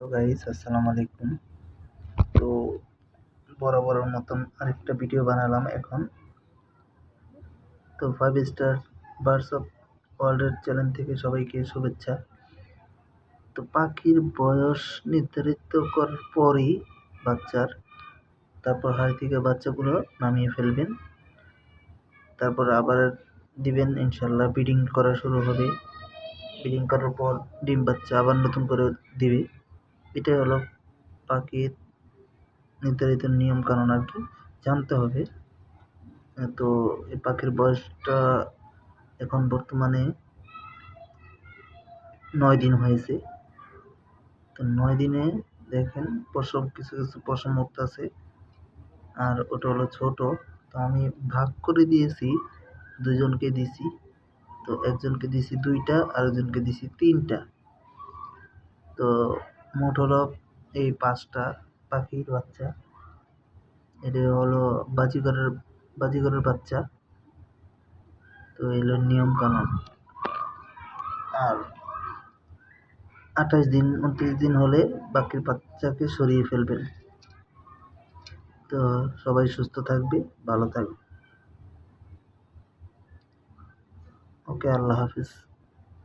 তো আসসালামু আলাইকুম। তো বরাবরের মতন আরেকটা ভিডিও বানালাম এখন। তো ফাইভ স্টার বার্স অফ ওয়ার্ল্ডের চ্যানেল থেকে সবাইকে শুভেচ্ছা। তো পাখির বয়স নির্ধারিত করার পরই বাচ্চার, তারপর হাড়ি থেকে বাচ্চাগুলো নামিয়ে ফেলবেন। তারপর আবার দিবেন ইনশাল্লাহ ব্রিডিং করা শুরু হবে। ব্রিডিং করার পর ডিম বাচ্চা আবার নতুন করে দিবে। এটাই হলো পাখির নির্ধারিত নিয়ম কানুন আর কি, জানতে হবে। তো এই পাখির বয়সটা এখন বর্তমানে নয় দিন হয়েছে। তো নয় দিনে দেখেন পশম কিছু কিছু পশম আছে। আর ওটা হলো ছোট, তো আমি ভাগ করে দিয়েছি, দুজনকে দিছি। তো একজনকে দিছি দুইটা আর একজনকে দিছি তিনটা। তো মোট হলো এই পাঁচটা পাখির বাচ্চা। এটা হলো বাজিগরের বাজিগরের বাচ্চা। তো এগুলো নিয়ম কানুন আর আঠাশ দিন, উনত্রিশ দিন হলে বাকির বাচ্চাকে সরিয়ে ফেলবেন। তো সবাই সুস্থ থাকবে, ভালো থাকবে। ওকে, আল্লাহ হাফিজ।